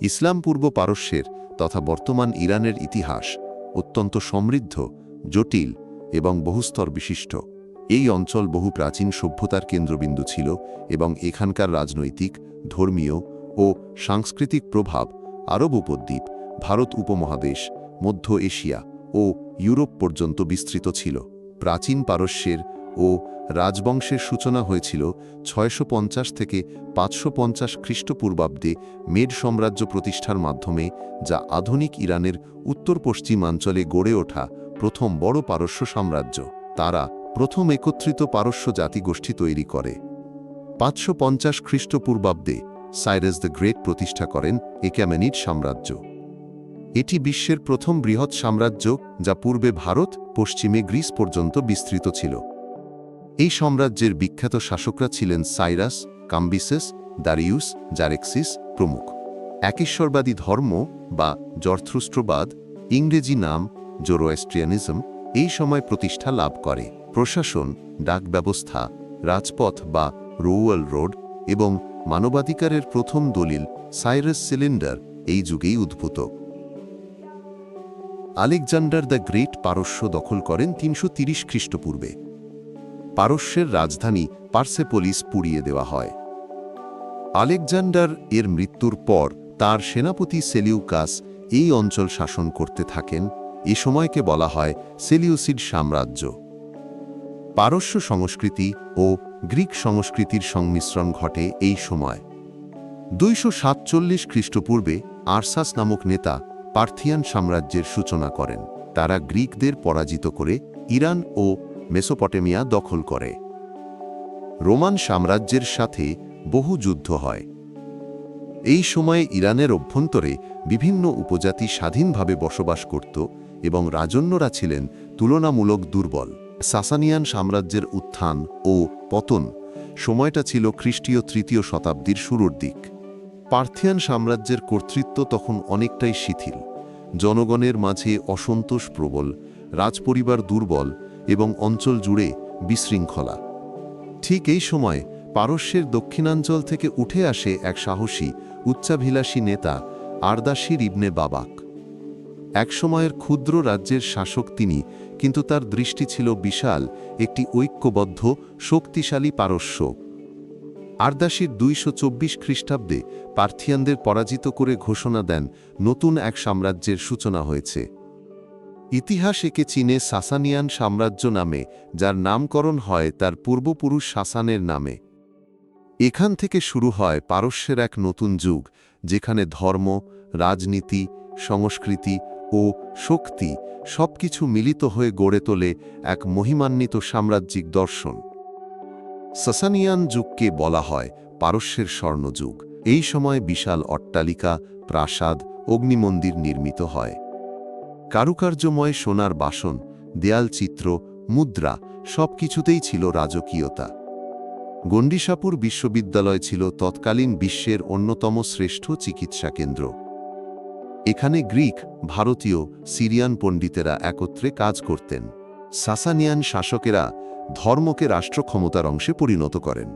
ইসলাম পূর্ব পারস্যের তথা বর্তমান ইরানের ইতিহাস অত্যন্ত সমৃদ্ধ, জটিল এবং বহুস্তর বিশিষ্ট। এই অঞ্চল বহু প্রাচীন সভ্যতার কেন্দ্রবিন্দু ছিল এবং এখানকার রাজনৈতিক, ধর্মীয় ও সাংস্কৃতিক প্রভাব আরব উপদ্বীপ, ভারত উপমহাদেশ, মধ্য এশিয়া ও ইউরোপ পর্যন্ত বিস্তৃত ছিল। প্রাচীন পারস্যের ও রাজবংশের সূচনা হয়েছিল ছয়শো পঞ্চাশ থেকে পাঁচশো পঞ্চাশ খ্রিস্টপূর্বাব্দে মেড সাম্রাজ্য প্রতিষ্ঠার মাধ্যমে, যা আধুনিক ইরানের উত্তর পশ্চিমাঞ্চলে গড়ে ওঠা প্রথম বড় পারস্য সাম্রাজ্য। তারা প্রথম একত্রিত পারস্য জাতিগোষ্ঠী তৈরি করে। পাঁচশো পঞ্চাশ খ্রিস্টপূর্বাব্দে সাইরাস দ্য গ্রেট প্রতিষ্ঠা করেন এক্যামেনিড সাম্রাজ্য। এটি বিশ্বের প্রথম বৃহৎ সাম্রাজ্য, যা পূর্বে ভারত, পশ্চিমে গ্রিস পর্যন্ত বিস্তৃত ছিল। এই সাম্রাজ্যের বিখ্যাত শাসকরা ছিলেন সাইরাস, কাম্বিসেস, দারিউস, জারেক্সিস প্রমুখ। একেশ্বরবাদী ধর্ম বা জর্থ্রুষ্ট্রবাদ ইংরেজি নাম জোরোয়েস্ট্রিয়ানিজম, এই সময় প্রতিষ্ঠা লাভ করে। প্রশাসন, ডাক ব্যবস্থা, রাজপথ বা রোয়াল রোড এবং মানবাধিকারের প্রথম দলিল সাইরাস সিলিন্ডার এই যুগেই উদ্ভূত। আলেকজান্ডার দ্য গ্রেট পারস্য দখল করেন তিনশো খ্রিস্টপূর্বে। পারস্যের রাজধানী পার্সেপোলিস পুড়িয়ে দেওয়া হয়। আলেকজান্ডার এর মৃত্যুর পর তার সেনাপতি সেলিউকাস এই অঞ্চল শাসন করতে থাকেন, এ সময়কে বলা হয় সেলিউসিড সাম্রাজ্য। পারস্য সংস্কৃতি ও গ্রিক সংস্কৃতির সংমিশ্রণ ঘটে এই সময়। দুইশো সাতচল্লিশ খ্রিস্টপূর্বে আরসাস নামক নেতা পার্থিয়ান সাম্রাজ্যের সূচনা করেন। তারা গ্রিকদের পরাজিত করে ইরান ও মেসোপটেমিয়া দখল করে। রোমান সাম্রাজ্যের সাথে বহু যুদ্ধ হয়। এই সময়ে ইরানের অভ্যন্তরে বিভিন্ন উপজাতি স্বাধীনভাবে বসবাস করত এবং রাজন্যরা ছিলেন তুলনামূলক দুর্বল। সাসানিয়ান সাম্রাজ্যের উত্থান ও পতন সময়টা ছিল খ্রিস্টীয় তৃতীয় শতাব্দীর শুরুর দিক। পার্থিয়ান সাম্রাজ্যের কর্তৃত্ব তখন অনেকটাই শিথিল। জনগণের মাঝে অসন্তোষ প্রবল, রাজপরিবার দুর্বল এবং অঞ্চল জুড়ে বিশৃঙ্খলা। ঠিক এই সময় পারস্যের দক্ষিণাঞ্চল থেকে উঠে আসে এক সাহসী, উচ্চাভিলাষী নেতা, আরদাসির ইবনে বাবাক। একসময়ের ক্ষুদ্র রাজ্যের শাসক তিনি, কিন্তু তার দৃষ্টি ছিল বিশাল, একটি ঐক্যবদ্ধ, শক্তিশালী পারস্য। আরদাসির দুইশো চব্বিশ খ্রিস্টাব্দে পার্থিয়ানদের পরাজিত করে ঘোষণা দেন, নতুন এক সাম্রাজ্যের সূচনা হয়েছে। ইতিহাস একে চীনে সাসানিয়ান সাম্রাজ্য নামে, যার নামকরণ হয় তার পূর্বপুরুষ সাসানের নামে। এখান থেকে শুরু হয় পারস্যের এক নতুন যুগ, যেখানে ধর্ম, রাজনীতি, সংস্কৃতি ও শক্তি সবকিছু মিলিত হয়ে গড়ে তোলে এক মহিমান্বিত সাম্রাজ্যিক দর্শন। সাসানিয়ান যুগকে বলা হয় পারস্যের স্বর্ণযুগ। এই সময় বিশাল অট্টালিকা, প্রাসাদ, অগ্নিমন্দির নির্মিত হয়। কারুকার্যময় সোনার বাসন, দেয়াল চিত্র, মুদ্রা সবকিছুতেই ছিল রাজকীয়তা। গণ্ডিসাপুর বিশ্ববিদ্যালয় ছিল তৎকালীন বিশ্বের অন্যতম শ্রেষ্ঠ চিকিৎসা কেন্দ্র। এখানে গ্রিক, ভারতীয়, সিরিয়ান পণ্ডিতেরা একত্রে কাজ করতেন। সাসানিয়ান শাসকেরা ধর্মকে রাষ্ট্র ক্ষমতার অংশে পরিণত করেন।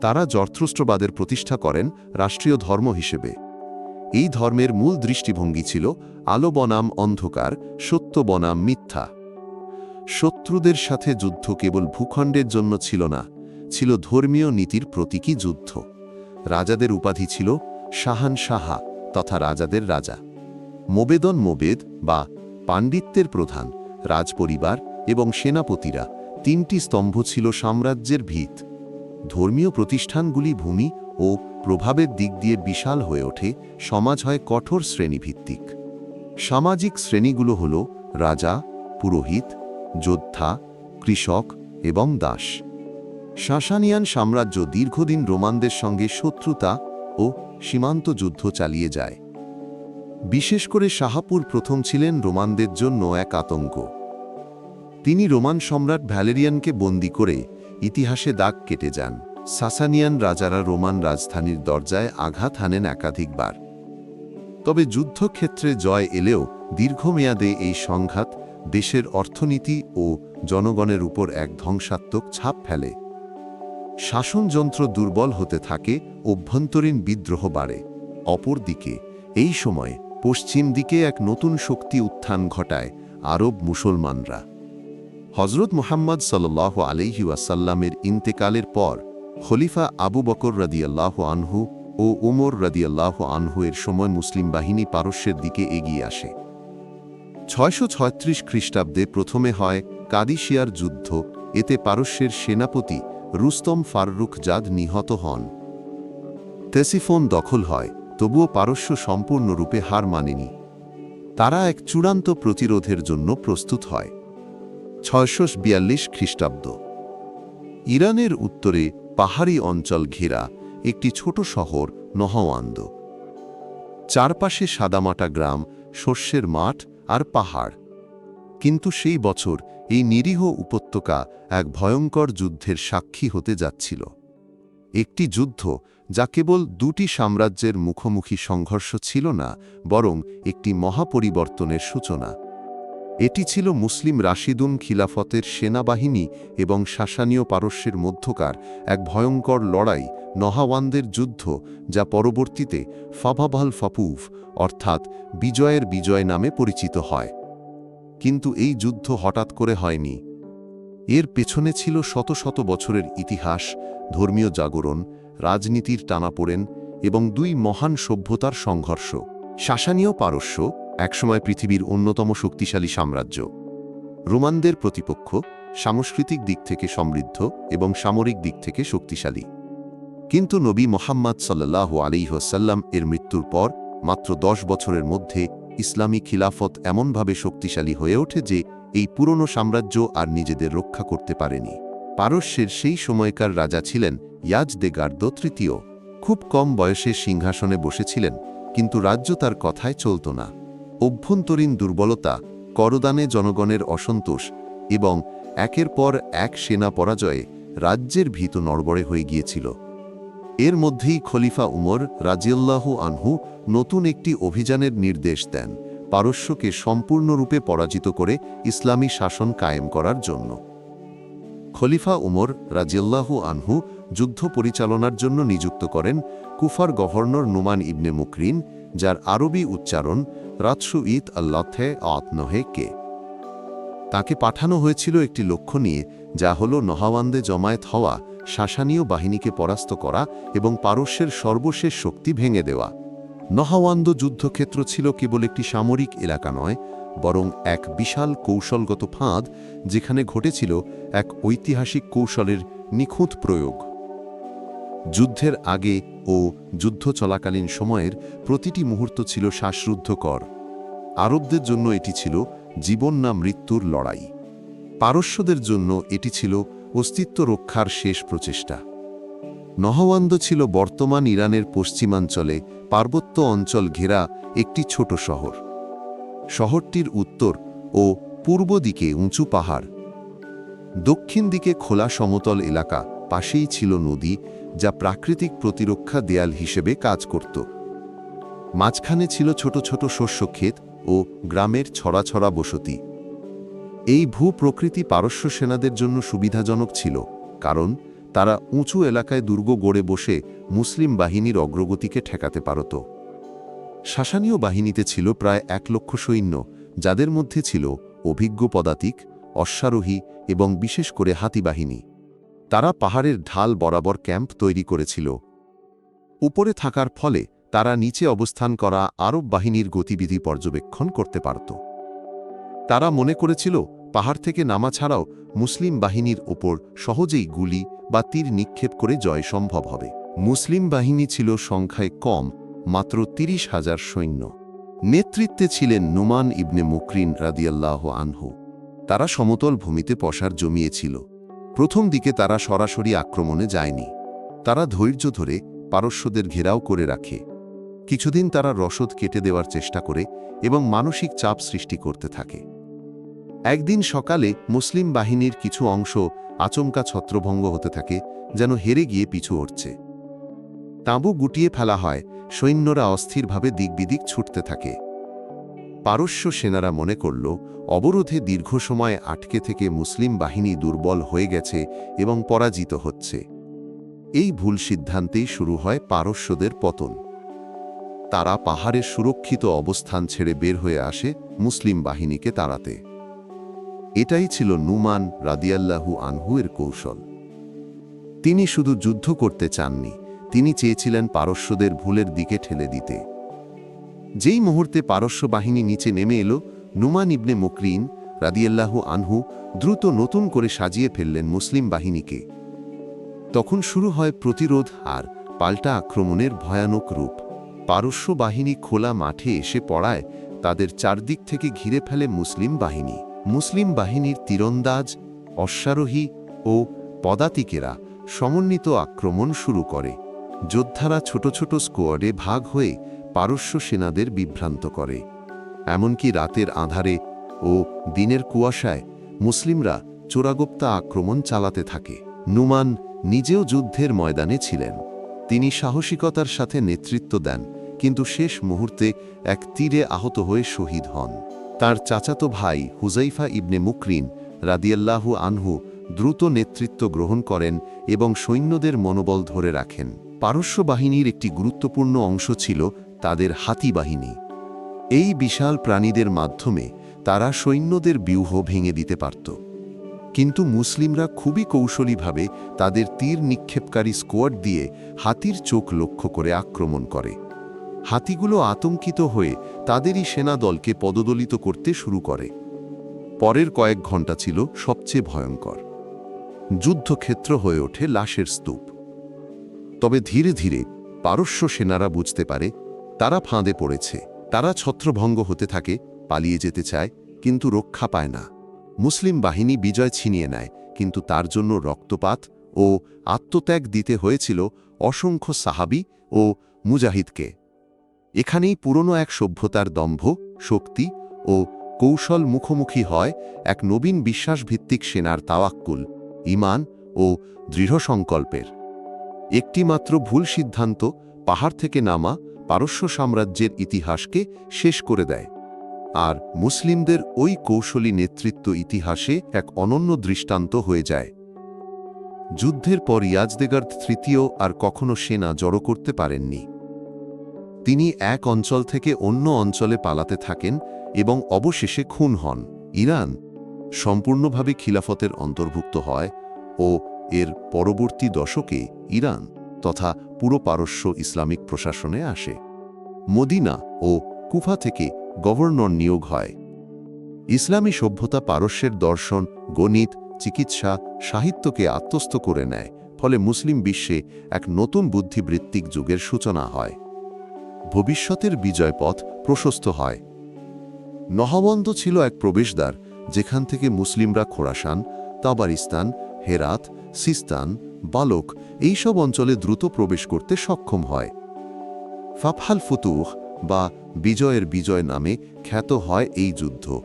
তারা জর্থ্রষ্ট্রবাদের প্রতিষ্ঠা করেন রাষ্ট্রীয় ধর্ম হিসেবে। এই ধর্মের মূল দৃষ্টিভঙ্গি ছিল আলো বনাম অন্ধকার, সত্য বনাম মিথ্যা। শত্রুদের সাথে যুদ্ধ কেবল ভূখণ্ডের জন্য ছিল না, ছিল ধর্মীয় নীতির প্রতীকী যুদ্ধ। রাজাদের উপাধি ছিল শাহান সাহা তথা রাজাদের রাজা। মোবেদন মোবেদ বা পাণ্ডিত্যের প্রধান, রাজপরিবার এবং সেনাপতিরা তিনটি স্তম্ভ ছিল সাম্রাজ্যের ভিত। ধর্মীয় প্রতিষ্ঠানগুলি ভূমি ও প্রভাবের দিক দিয়ে বিশাল হয়ে ওঠে সমাজ হয় কঠোর শ্রেণীভিত্তিক। সামাজিক শ্রেণীগুলো হল রাজা, পুরোহিত, যোদ্ধা, কৃষক এবং দাস। শাসানিয়ান সাম্রাজ্য দীর্ঘদিন রোমানদের সঙ্গে শত্রুতা ও সীমান্ত যুদ্ধ চালিয়ে যায়। বিশেষ করে শাহাপুর প্রথম ছিলেন রোমানদের জন্য এক আতঙ্ক। তিনি রোমান সম্রাট ভ্যালেরিয়ানকে বন্দি করে ইতিহাসে দাগ কেটে যান। সাসানিয়ান রাজারা রোমান রাজধানীর দরজায় আঘাত হানেন একাধিকবার। তবে যুদ্ধক্ষেত্রে জয় এলেও দীর্ঘমেয়াদে এই সংঘাত দেশের অর্থনীতি ও জনগণের উপর এক ধ্বংসাত্মক ছাপ ফেলে। শাসনযন্ত্র দুর্বল হতে থাকে, অভ্যন্তরীণ বিদ্রোহ বাড়ে। অপরদিকে, এই সময় পশ্চিম দিকে এক নতুন শক্তি উত্থান ঘটায় আরব মুসলমানরা। হজরত মুহাম্মদ সাল্লাহ আলহি ওয়াসাল্লামের ইন্তেকালের পর খলিফা আবু বকর রাদিয়াল্লাহ আনহু ও উমর রাদিয়াল্লাহ আনহু এর সময় মুসলিম বাহিনী পারস্যের দিকে এগিয়ে আসে। ছয়শো ছয়ত্রিশ খ্রিস্টাব্দে প্রথমে হয় কাদিশিয়ার যুদ্ধ, এতে পারস্যের সেনাপতি রুস্তম ফাররুখ জাদ নিহত হন। তেসিফোন দখল হয়, তবুও পারস্য সম্পূর্ণরূপে হার মানেনি। তারা এক চূড়ান্ত প্রতিরোধের জন্য প্রস্তুত হয়। ছয়শো বিয়াল্লিশ খ্রিস্টাব্দ। ইরানের উত্তরে পাহাড়ি অঞ্চল ঘেরা একটি ছোট শহর নহওয়ান্দ। চারপাশে সাদামাটা গ্রাম, শস্যের মাঠ আর পাহাড়। কিন্তু সেই বছর এই নিরীহ উপত্যকা এক ভয়ঙ্কর যুদ্ধের সাক্ষী হতে যাচ্ছিল। একটি যুদ্ধ যা কেবল দুটি সাম্রাজ্যের মুখোমুখি সংঘর্ষ ছিল না, বরং একটি মহাপরিবর্তনের সূচনা। এটি ছিল মুসলিম রাশিদুন খিলাফতের সেনাবাহিনী এবং শাসানীয় পারস্যের মধ্যকার এক ভয়ঙ্কর লড়াই, নহাওয়ানদের যুদ্ধ, যা পরবর্তীতে ফাভাভাল ফাপুভ, অর্থাৎ বিজয়ের বিজয় নামে পরিচিত হয়। কিন্তু এই যুদ্ধ হঠাৎ করে হয়নি। এর পেছনে ছিল শত শত বছরের ইতিহাস, ধর্মীয় জাগরণ, রাজনীতির টানাপোড়েন এবং দুই মহান সভ্যতার সংঘর্ষ। শাসানীয় পারস্য একসময় পৃথিবীর অন্যতম শক্তিশালী সাম্রাজ্য। রোমানদের প্রতিপক্ষ সাংস্কৃতিক দিক থেকে সমৃদ্ধ এবং সামরিক দিক থেকে শক্তিশালী। কিন্তু নবী মোহাম্মদ সাল্লাহ আলিহাসাল্লাম এর মৃত্যুর পর মাত্র দশ বছরের মধ্যে ইসলামী খিলাফত এমনভাবে শক্তিশালী হয়ে ওঠে যে এই পুরনো সাম্রাজ্য আর নিজেদের রক্ষা করতে পারেনি। পারস্যের সেই সময়কার রাজা ছিলেন ইয়াজ দে গার্দ তৃতীয়। খুব কম বয়সে সিংহাসনে বসেছিলেন, কিন্তু রাজ্য তার কথায় চলত না। অভ্যন্তরীণ দুর্বলতা, করদানে জনগণের অসন্তোষ এবং একের পর এক সেনা পরাজয়ে রাজ্যের ভীত নড়বড়ে হয়ে গিয়েছিল। এর মধ্যেই খলিফা উমর রাজিউল্লাহ আনহু নতুন একটি অভিযানের নির্দেশ দেন পারস্যকে সম্পূর্ণরূপে পরাজিত করে ইসলামী শাসন কায়েম করার জন্য। খলিফা উমর রাজিউল্লাহু আনহু যুদ্ধ পরিচালনার জন্য নিযুক্ত করেন কুফার গভর্নর নুমান ইবনে মুকরিন, যার আরবি উচ্চারণ রাতসু ঈদ আল্লাথে আতনহে কে? তাকে পাঠানো হয়েছিল একটি লক্ষ্য নিয়ে, যা হল নহাওয়ান্দে জমায়েত হওয়া, শাসানীয় বাহিনীকে পরাস্ত করা এবং পারস্যের সর্বশেষ শক্তি ভেঙে দেওয়া। নহাওয়ান্দ যুদ্ধক্ষেত্র ছিল কেবল একটি সামরিক এলাকা নয়, বরং এক বিশাল কৌশলগত ফাঁদ, যেখানে ঘটেছিল এক ঐতিহাসিক কৌশলের নিখুঁত প্রয়োগ। যুদ্ধের আগে ও যুদ্ধ চলাকালীন সময়ের প্রতিটি মুহূর্ত ছিল শ্বাসরুদ্ধকর। আরবদের জন্য এটি ছিল জীবন না মৃত্যুর লড়াই। পারস্যদের জন্য এটি ছিল অস্তিত্ব রক্ষার শেষ প্রচেষ্টা। নহওয়ান্দ ছিল বর্তমান ইরানের পশ্চিমাঞ্চলে পার্বত্য অঞ্চল ঘেরা একটি ছোট শহর। শহরটির উত্তর ও পূর্ব দিকে উঁচু পাহাড়। দক্ষিণ দিকে খোলা সমতল এলাকা পাশেই ছিল নদী, যা প্রাকৃতিক প্রতিরক্ষা দেয়াল হিসেবে কাজ করত। মাঝখানে ছিল ছোট ছোট শস্যক্ষেত ও গ্রামের ছড়া ছড়া বসতি। এই ভূ প্রকৃতি পারস্য সেনাদের জন্য সুবিধাজনক ছিল, কারণ তারা উঁচু এলাকায় দুর্গ গড়ে বসে মুসলিম বাহিনীর অগ্রগতিকে ঠেকাতে পারত। শাসানীয় বাহিনীতে ছিল প্রায় এক লক্ষ সৈন্য, যাদের মধ্যে ছিল অভিজ্ঞ পদাতিক, অশ্বারোহী এবং বিশেষ করে হাতি বাহিনী। তারা পাহাড়ের ঢাল বরাবর ক্যাম্প তৈরি করেছিল। উপরে থাকার ফলে তারা নিচে অবস্থান করা আরব বাহিনীর গতিবিধি পর্যবেক্ষণ করতে পারত। তারা মনে করেছিল, পাহাড় থেকে নামা ছাড়াও মুসলিম বাহিনীর ওপর সহজেই গুলি বা তীর নিক্ষেপ করে জয় সম্ভব হবে। মুসলিম বাহিনী ছিল সংখ্যায় কম, মাত্র তিরিশ হাজার সৈন্য। নেতৃত্বে ছিলেন নুমান ইবনে মুকরিন রাদিয়াল্লাহ আনহু। তারা সমতল ভূমিতে পশার জমিয়েছিল। প্রথম দিকে তারা সরাসরি আক্রমণে যায়নি। তারা ধৈর্য ধরে পারস্যদের ঘেরাও করে রাখে। কিছুদিন তারা রসদ কেটে দেওয়ার চেষ্টা করে এবং মানসিক চাপ সৃষ্টি করতে থাকে। একদিন সকালে মুসলিম বাহিনীর কিছু অংশ আচমকা ছত্রভঙ্গ হতে থাকে, যেন হেরে গিয়ে পিছু উঠছে তাঁবু গুটিয়ে ফেলা হয়, সৈন্যরা অস্থিরভাবে দিকবিদিক ছুটতে থাকে। পারস্য সেনারা মনে করল, অবরোধে দীর্ঘ সময় আটকে থেকে মুসলিম বাহিনী দুর্বল হয়ে গেছে এবং পরাজিত হচ্ছে। এই ভুল সিদ্ধান্তেই শুরু হয় পারস্যদের পতন। তারা পাহাড়ের সুরক্ষিত অবস্থান ছেড়ে বের হয়ে আসে মুসলিম বাহিনীকে তাড়াতে। এটাই ছিল নুমান রাদিয়াল্লাহু আনহু এর কৌশল। তিনি শুধু যুদ্ধ করতে চাননি, তিনি চেয়েছিলেন পারস্যদের ভুলের দিকে ঠেলে দিতে। যেই মুহূর্তে পারস্য বাহিনী নিচে নেমে এলো, নুমান ইবনে মকরিন রাদিয়াল্লাহু আনহু দ্রুত নতুন করে সাজিয়ে ফেললেন মুসলিম বাহিনীকে। তখন শুরু হয় প্রতিরোধ আর পাল্টা আক্রমণের ভয়ানক রূপ। পারস্য বাহিনী খোলা মাঠে এসে পড়ায়, তাদের চারদিক থেকে ঘিরে ফেলে মুসলিম বাহিনী। মুসলিম বাহিনীর তীরন্দাজ, অশ্বারোহী ও পদাতিকেরা সমন্বিত আক্রমণ শুরু করে। যোদ্ধারা ছোট ছোট স্কোয়াডে ভাগ হয়ে পারস্য সেনাদের বিভ্রান্ত করে। এমনকি রাতের আধারে ও দিনের কুয়াশায় মুসলিমরা চোরাগোপ্তা আক্রমণ চালাতে থাকে। নুমান নিজেও যুদ্ধের ময়দানে ছিলেন। তিনি সাহসিকতার সাথে নেতৃত্ব দেন, কিন্তু শেষ মুহূর্তে এক তীরে আহত হয়ে শহীদ হন। তার চাচাতো ভাই হুজাইফা ইবনে মুকরিন রাদিয়াল্লাহু আনহু দ্রুত নেতৃত্ব গ্রহণ করেন এবং সৈন্যদের মনোবল ধরে রাখেন। পারস্য বাহিনীর একটি গুরুত্বপূর্ণ অংশ ছিল তাদের হাতি বাহিনী এই বিশাল প্রাণীদের মাধ্যমে তারা সৈন্যদের ব্যূহ ভেঙে দিতে পারত। কিন্তু মুসলিমরা খুবই কৌশলীভাবে তাদের তীর নিক্ষেপকারী স্কোয়াড দিয়ে হাতির চোখ লক্ষ্য করে আক্রমণ করে। হাতিগুলো আতঙ্কিত হয়ে তাদেরই সেনাদলকে পদদলিত করতে শুরু করে। পরের কয়েক ঘণ্টা ছিল সবচেয়ে ভয়ঙ্কর। যুদ্ধক্ষেত্র হয়ে ওঠে লাশের স্তূপ। তবে ধীরে ধীরে পারস্য সেনারা বুঝতে পারে তারা ফাঁদে পড়েছে। তারা ছত্রভঙ্গ হতে থাকে, পালিয়ে যেতে চায়, কিন্তু রক্ষা পায় না। মুসলিম বাহিনী বিজয় ছিনিয়ে নেয়, কিন্তু তার জন্য রক্তপাত ও আত্মত্যাগ দিতে হয়েছিল অসংখ্য সাহাবি ও মুজাহিদকে। এখানেই পুরনো এক সভ্যতার দম্ভ, শক্তি ও কৌশল মুখোমুখি হয় এক নবীন বিশ্বাসভিত্তিক সেনার তাওয়াক্কুল ইমান ও দৃঢ় সংকল্পের একটিমাত্র ভুল সিদ্ধান্ত, পাহাড় থেকে নামা পারস্য সাম্রাজ্যের ইতিহাসকে শেষ করে দেয়। আর মুসলিমদের ওই কৌশলী নেতৃত্ব ইতিহাসে এক অনন্য দৃষ্টান্ত হয়ে যায়। যুদ্ধের পর ইয়াজদেগার তৃতীয় আর কখনো সেনা জড়ো করতে পারেননি। তিনি এক অঞ্চল থেকে অন্য অঞ্চলে পালাতে থাকেন এবং অবশেষে খুন হন। ইরান সম্পূর্ণভাবে খিলাফতের অন্তর্ভুক্ত হয় ও এর পরবর্তী দশকে ইরান তথা পুরো পারস্য ইসলামিক প্রশাসনে আসে। মদিনা ও কুফা থেকে গভর্নর নিয়োগ হয়। ইসলামী সভ্যতা পারস্যের দর্শন, গণিত, চিকিৎসা, সাহিত্যকে আত্মস্থ করে নেয়, ফলে মুসলিম বিশ্বে এক নতুন বুদ্ধিবৃত্তিক যুগের সূচনা হয়। ভবিষ্যতের বিজয়পথ প্রশস্ত হয়। নহবন্দ ছিল এক প্রবেশদ্বার, যেখান থেকে মুসলিমরা খোরাসান, তাবারিস্তান, হেরাত, সিস্তান বালক এইসব অঞ্চলে দ্রুত প্রবেশ করতে সক্ষম হয়। ফাফহাল ফুতুহ বা বিজয়ের বিজয় নামে খ্যাত হয় এই যুদ্ধ।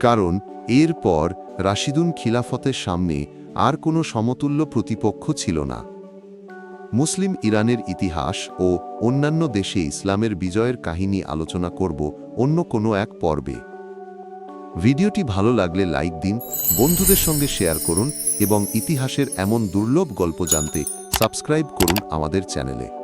কারণ এরপর রাশিদুন খিলাফতের সামনে আর কোনো সমতুল্য প্রতিপক্ষ ছিল না। মুসলিম ইরানের ইতিহাস ও অন্যান্য দেশে ইসলামের বিজয়ের কাহিনী আলোচনা করব অন্য কোনো এক পর্বে। ভিডিওটি ভালো লাগলে লাইক দিন, বন্ধুদের সঙ্গে শেয়ার করুন এবং ইতিহাসের এমন দুর্লভ গল্প জানতে সাবস্ক্রাইব করুন আমাদের চ্যানেলে।